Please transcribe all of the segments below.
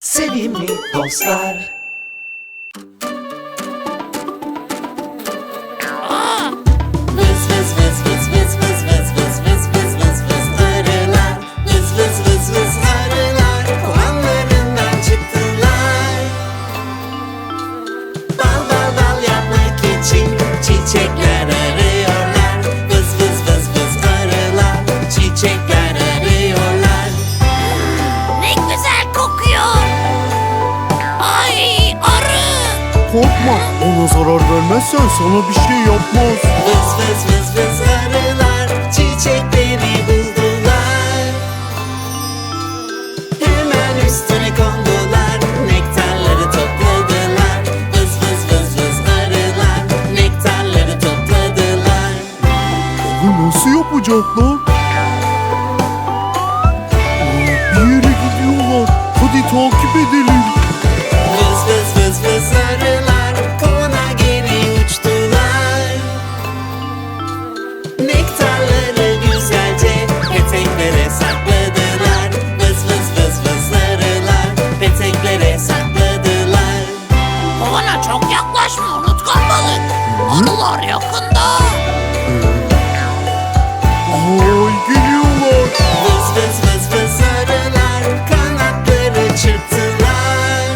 Sevimli dostlar Zarar vermezsen sana bir şey yapmaz. Vız vız vız yaklaşma unutkan balık. Arılar yakında. Ay geliyorlar. Vız vız vız vız arılar kanatları çırptılar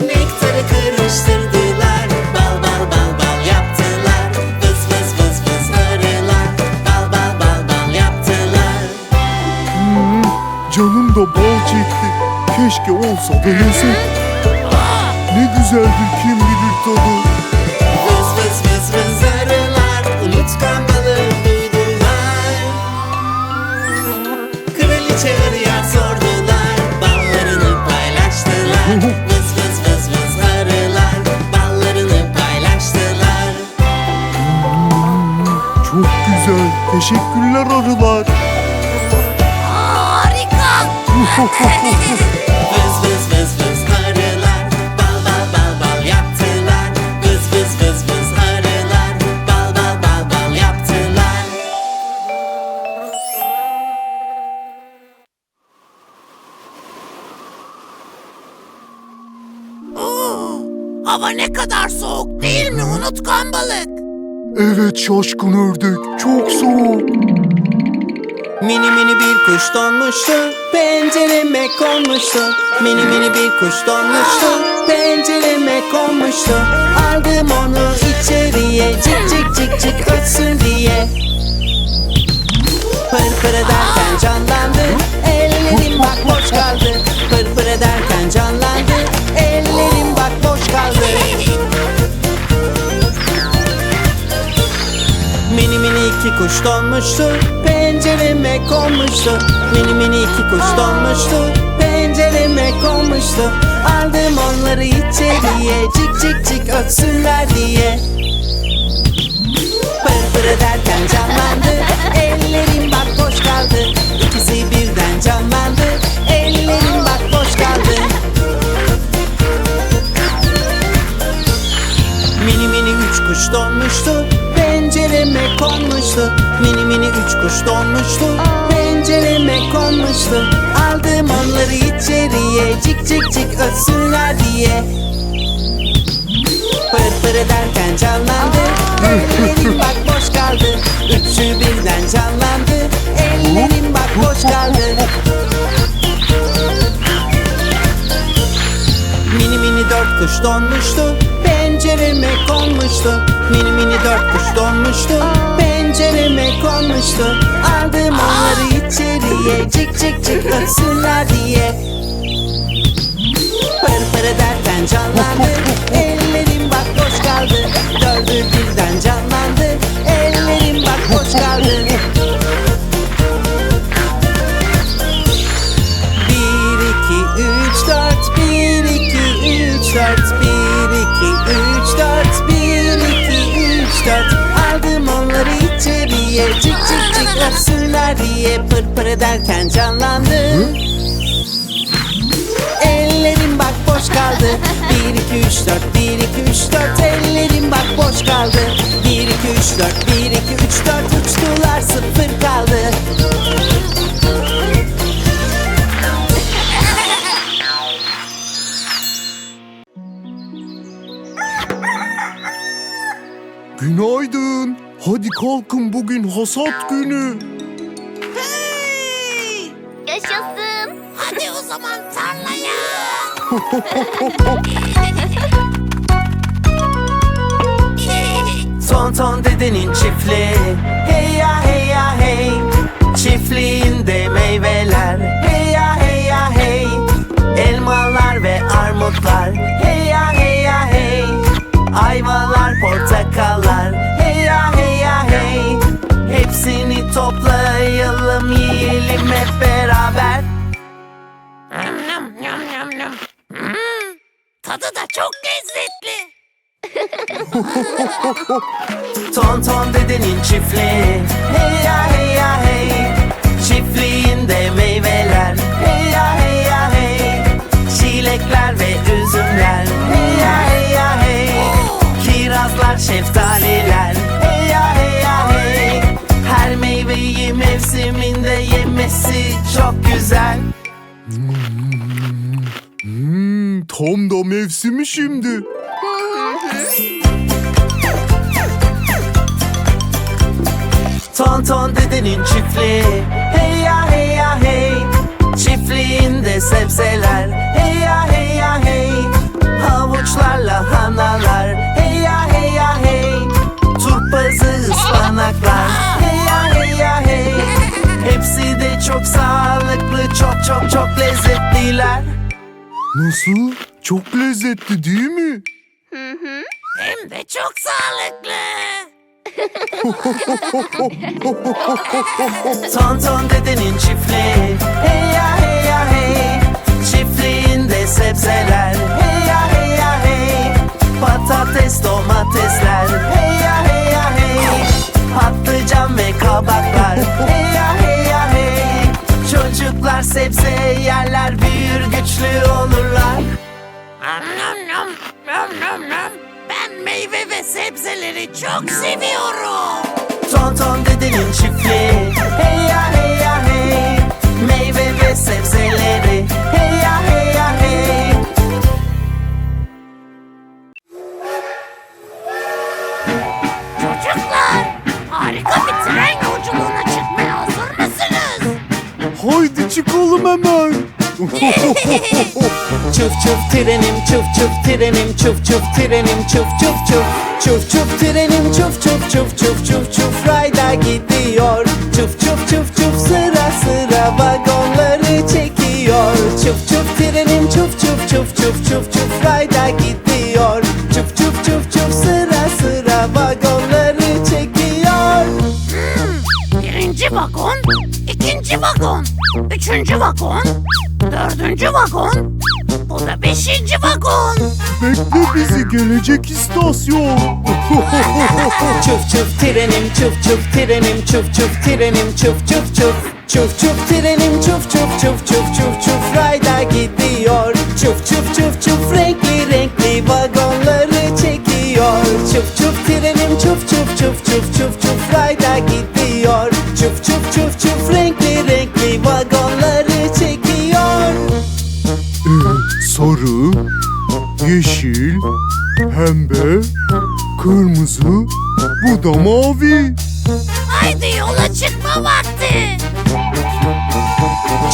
Nektarı karıştırdılar bal bal bal bal yaptılar Vız vız vız vız arılar bal bal bal bal yaptılar Hmm, canım da bal çekti. Keşke olsa da yesek. Güzeldir kim bilir tadı. Vız vız vız vız arılar unutkan balığı duydular Kraliçe arıya sordular ballarını paylaştılar Vız vız vız vız arılar ballarını paylaştılar Çok güzel. Teşekkürler arılar. Harika. hava ne kadar soğuk değil mi unutkan balık? Evet şaşkın ördek. Çok soğuk. Mini mini bir kuş donmuştu Pencereme konmuştu Mini mini bir kuş donmuştu Pencereme konmuştu Aldım onu içeriye Cik cik cik cik ötsün diye Pır pır ederken canlandı Ellerim bak boş kaldı Pır pır ederken canlandı iki kuş donmuştu Pencereme konmuştu. Mini mini iki kuş donmuştu Pencereme konmuştu. Aldım onları içeriye Cik cik cik ötsünler diye. Pır pır ederken canlandı Ellerim bak boş kaldı. İkisi birden canlandı Ellerim bak boş kaldı. Mini mini üç kuş donmuştu üç kuş donmuştu Pencereme konmuştu. Aldım onları içeriye Cik cik cik ötsünler diye. Pır pır ederken canlandı Ellerim bak boş kaldı. Üçü birden canlandı Ellerim bak boş kaldı. Mini mini dört kuş donmuştu Pencereme konmuştu. Mini mini dört kuş donmuştu Pencereme konmuştu. Aldım onları içeriye Cik cik cik ötsünler diye. Pır pır ederken canlandı. Ellerim bak boş kaldı. Dördü birden canlandı pırpır diye pırpır ederken canlandı. Hı? Ellerim bak boş kaldı. 1 2 3 4 1 2 3 4 ellerim bak boş kaldı. 1 2 3 4 1 2 3 4 uçtular sıfır kaldı. Günaydın. Hadi kalkın bugün hasat günü. Zaman tarlaya. Ton ton dedenin çiftliği. Hey ya hey ya hey. Çiftliğinde meyveler. Hey ya hey ya hey. Elmalar ve armutlar. Hey ya hey ya hey. Ayvalar portakallar. Hey ya hey ya hey. Hepsini toplayalım yiyelim hep beraber Yum, yum, yum, yum. Hmm, tadı da çok lezzetli. Ton ton dedenin çiftliği. Hey ya hey. Ya hey Çiftliğinde meyveler. Hey ya hey. Ya hey Çilekler ve üzümler. Hey ya hey. Ya hey Kirazlar şeftaliler. Hey ya hey ya hey. Her meyveyi mevsiminde yemesi çok güzel Hmm, tam da mevsimi şimdi. Ton ton dedenin çiftliği. Hey ya hey ya hey. Çiftliğinde sebzeler. Hey ya hey ya hey. Havuçlarla hanalar. Hey ya hey ya hey. Turpazı ıspanaklar. Hey ya hey ya hey. Hepsi de çok sağlıklı Çok çok çok lezzetliler. Nasıl? Çok lezzetli değil mi? Hem de çok sağlıklı. Ton ton dedenin çiftliği. Hey ya hey ya hey. Çiftliğinde sebzeler. Hey ya hey ya hey. Patates domatesler. Hey ya hey ya hey sebze yerler Büyür güçlü olurlar. Ben meyve ve sebzeleri çok seviyorum. Ton ton dedenin çiftliği Hey ya hey ya hey Meyve ve sebzeleri Hey ya hey ya hey Haydi çıkalım hemen. Çuf çuf trenim çuf çuf trenim çuf çuf trenim çuf çuf çuf Çuf çuf trenim çuf çuf çuf çuf çuf çuf rayda gidiyor Çuf çuf çuf çuf sıra sıra vagonları çekiyor Çuf çuf trenim çuf çuf çuf çuf çuf çuf rayda gidiyor Çuf çuf çuf çuf sıra sıra vagonları çekiyor Birinci vagon, ikinci vagon, üçüncü vagon, dördüncü vagon, bu da beşinci vagon. Bekle bizi gelecek istasyon. Çuf çuf trenim çuf çuf trenim çuf çuf trenim çuf çuf çuf Çuf çuf trenim çuf çuf çuf çuf çuf çuf rayda gidiyor Çuf çuf çuf çuf renkli renkli vagonları çekiyor Çuf çuf trenim çuf çuf çuf çuf çuf çuf rayda gidiyor Çuf çuf çuf çuf renkli renkli vagonları çekiyor Ee, sarı, yeşil, pembe, kırmızı, bu da mavi. Haydi yola çıkma vakti.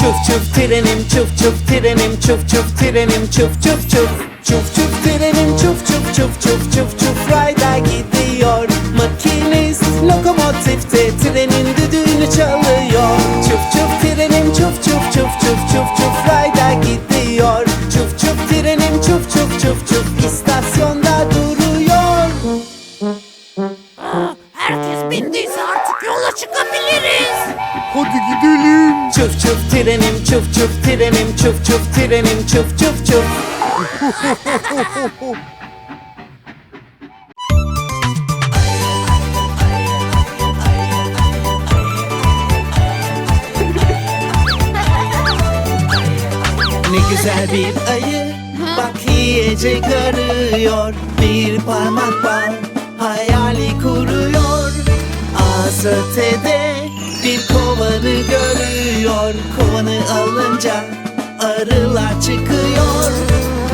Çuf çuf trenim çuf çuf trenim çuf çuf trenim çuf çuf çuf Çuf çuf trenim çuf çuf çuf çuf çuf çuf rayda gidiyor Makinist lokomotifte trenin düdüğünü çalıyor Çuf çuf trenim çuf çuf çuf çuf çuf çuf rayda gidiyor Çuf çuf trenim çuf çuf çuf çuf istasyonda duruyor herkes bindiyse artık yola çıkabiliriz. Hadi gidelim. Çuf çuf trenim çuf çuf trenim çuf çuf trenim çuf çuf çuf Ne güzel bir ayı Bak yiyecek arıyor. Bir parmak var Hayali kuruyor. Ağzı ötede bir kovanı görüyor. Kovanı alınca arılar çıkıyor.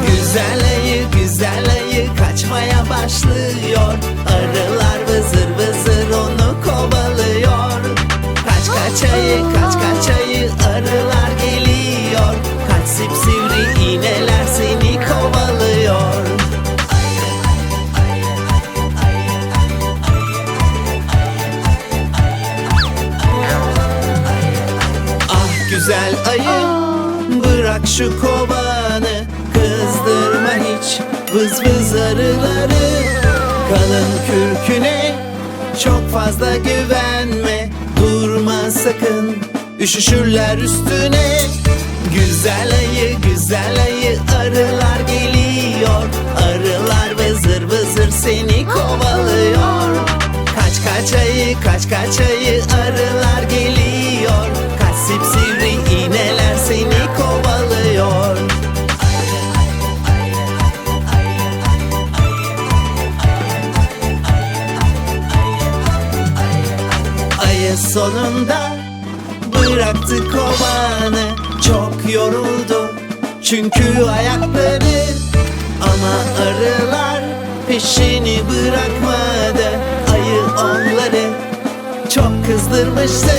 Güzel ayı güzel ayı kaçmaya başlıyor. Arılar vızır vızır onu kovalıyor. Kaç kaç ayı kaç şu kovanı Kızdırma hiç. Vız vız arıları Kalın kürküne Çok fazla güvenme. Durma sakın Üşüşürler üstüne. Güzel ayı güzel ayı Arılar geliyor. Arılar vızır vızır seni kovalıyor. Kaç kaç ayı kaç kaç ayı arılar geliyor sonunda bıraktı kovanı. Çok yoruldu çünkü ayakları Ama arılar peşini bırakmadı. Ayı onları çok kızdırmıştı.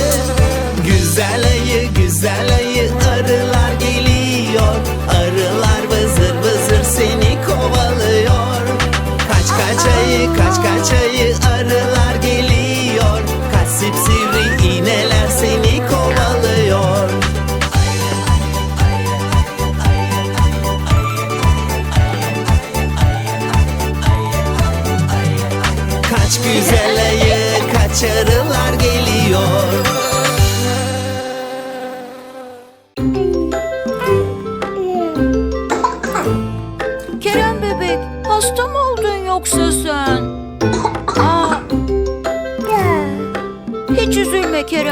Güzel ayı güzel ayı arılar geliyor. Arılar vızır vızır seni kovalıyor. Kaç kaç ayı kaç kaç ayı arılar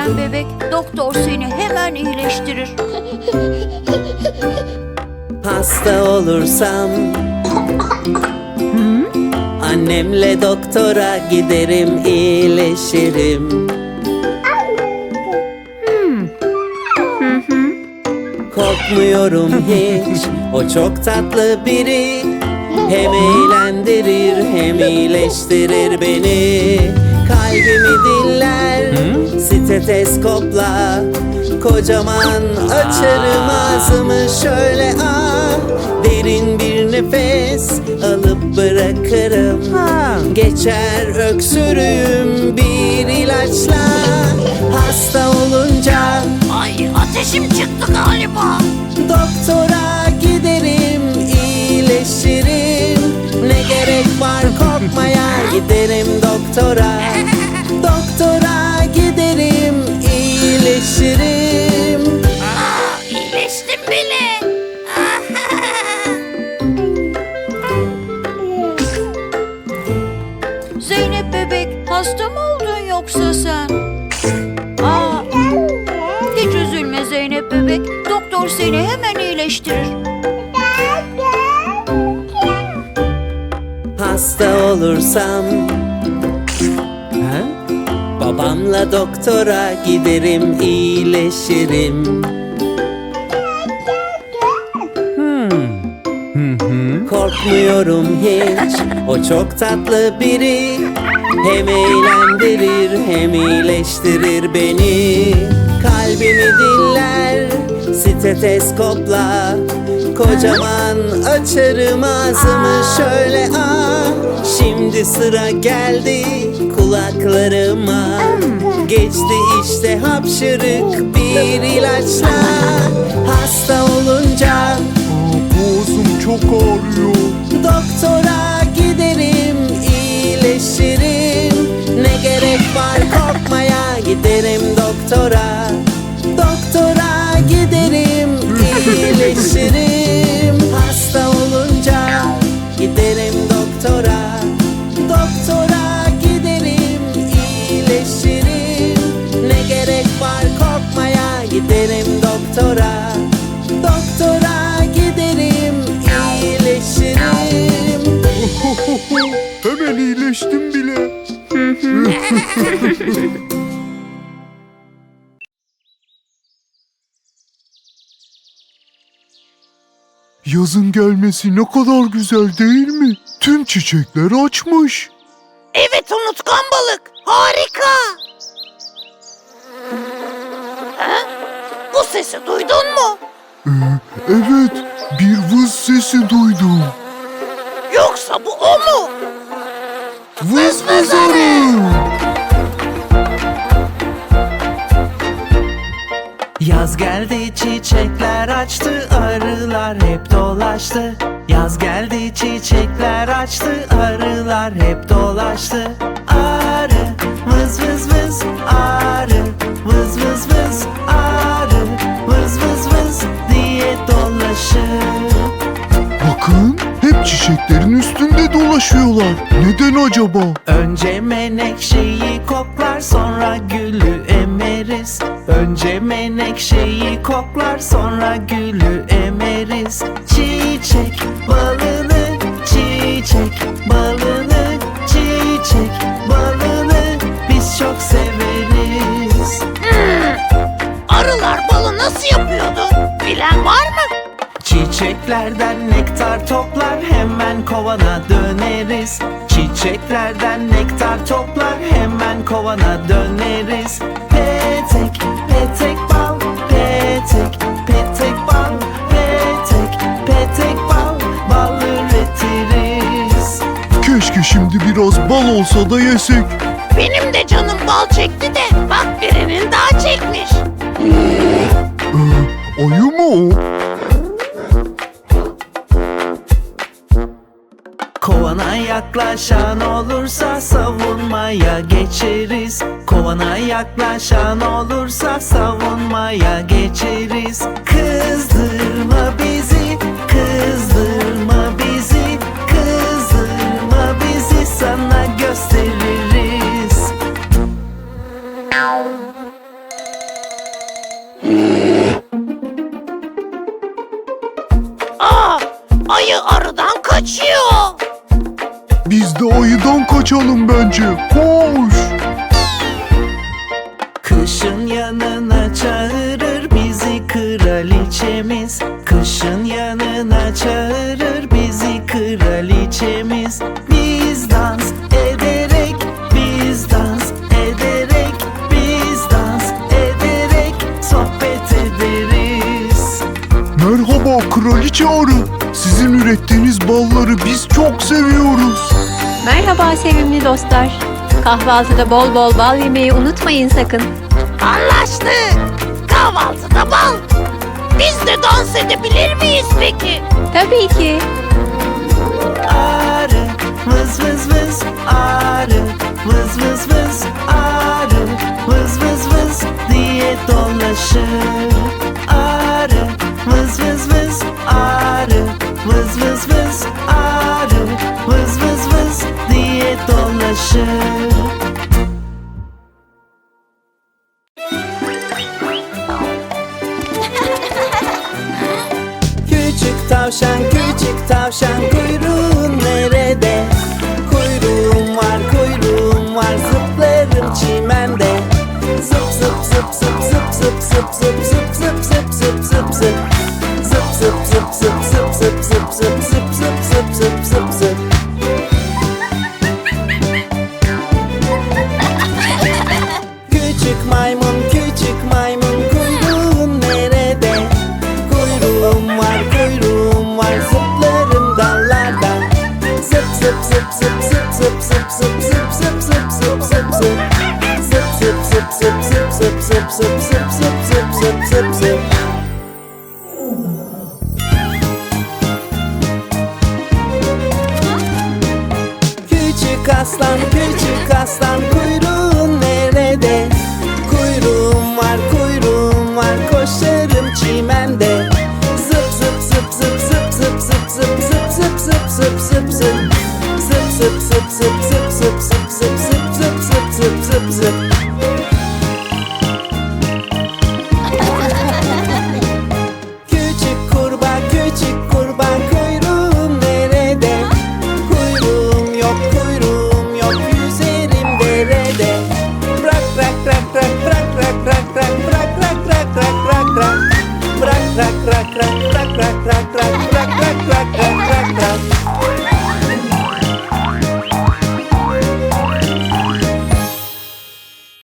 Kerem bebek. Doktor seni hemen iyileştirir. Hasta olursam Annemle doktora giderim iyileşirim. Korkmuyorum hiç. O çok tatlı biri. Hem eğlendirir hem iyileştirir beni Kalbimi dinler. Steteskopla Kocaman açarım ağzımı şöyle ah Derin bir nefes alıp bırakırım. Geçer öksürüğüm bir ilaçla. Hasta olunca Ay ateşim çıktı galiba. Doktora giderim, iyileşirim. Ne gerek var korkmaya. Giderim doktora Doktora giderim, iyileşirim Aa, iyileştim bile. Zeynep bebek hasta mı oldun yoksa sen? Aa. Hiç üzülme Zeynep bebek. Doktor seni hemen iyileştirir. Hasta olursam? Babamla doktora giderim, iyileşirim. Korkmuyorum hiç. O çok tatlı biri. Hem eğlendirir hem iyileştirir beni. Kalbimi dinler Steteskopla. Kocaman açarım ağzımı. Şöyle ah Şimdi sıra geldi kulaklarıma. Geçti işte hapşırık bir ilaçla. Hasta olunca boğazım çok ağrıyor. Doktora giderim, iyileşirim. Ne gerek var korkmaya giderim doktora. Doktora giderim, iyileşirim Yazın gelmesi ne kadar güzel değil mi? Tüm çiçekler açmış. Evet unutkan balık. Harika. Ha? Bu sesi duydun mu? Ee, Evet, bir vız sesi duydum. Yoksa bu o mu? Vız vız arı. Yaz geldi çiçekler açtı arılar hep dolaştı. Yaz geldi çiçekler açtı arılar hep dolaştı. Arı vız vız vız arı. Vız vız vız arı. Vız vız vız diye dolaşır. Bakın, hep çiçeklerin üstünde dolaşıyorlar. Neden acaba? Önce menekşeyi koklar sonra gülü emeriz. Önce menekşeyi koklar sonra gülü emeriz. Çiçek balını, çiçek balını, çiçek balını biz çok severiz. Arılar balı nasıl yapıyordu? Bilen var mı? Çiçeklerden nektar toplar hemen kovana döneriz. Çiçeklerden nektar toplar hemen kovana döneriz biraz bal olsa da yesek. Benim de canım bal çekti de bak birinin daha çekmiş. Ee, ayı mı o? Kovana yaklaşan olursa savunmaya geçeriz Kovana yaklaşan olursa savunmaya geçeriz Kızdırma kraliçe arı. Sizin ürettiğiniz balları biz çok seviyoruz. Merhaba sevimli dostlar. Kahvaltıda bol bol bal yemeyi unutmayın sakın. Anlaştık. Kahvaltıda bal. Biz de dans edebilir miyiz peki? Tabii ki. Arı vız vız vız arı vız vız vız arı vız vız vız diye dolaşır Arı vız vız vız arı. Vız vız vız arı. Vız vız vız diye dolaşır. Küçük tavşan küçük tavşan kuyruğun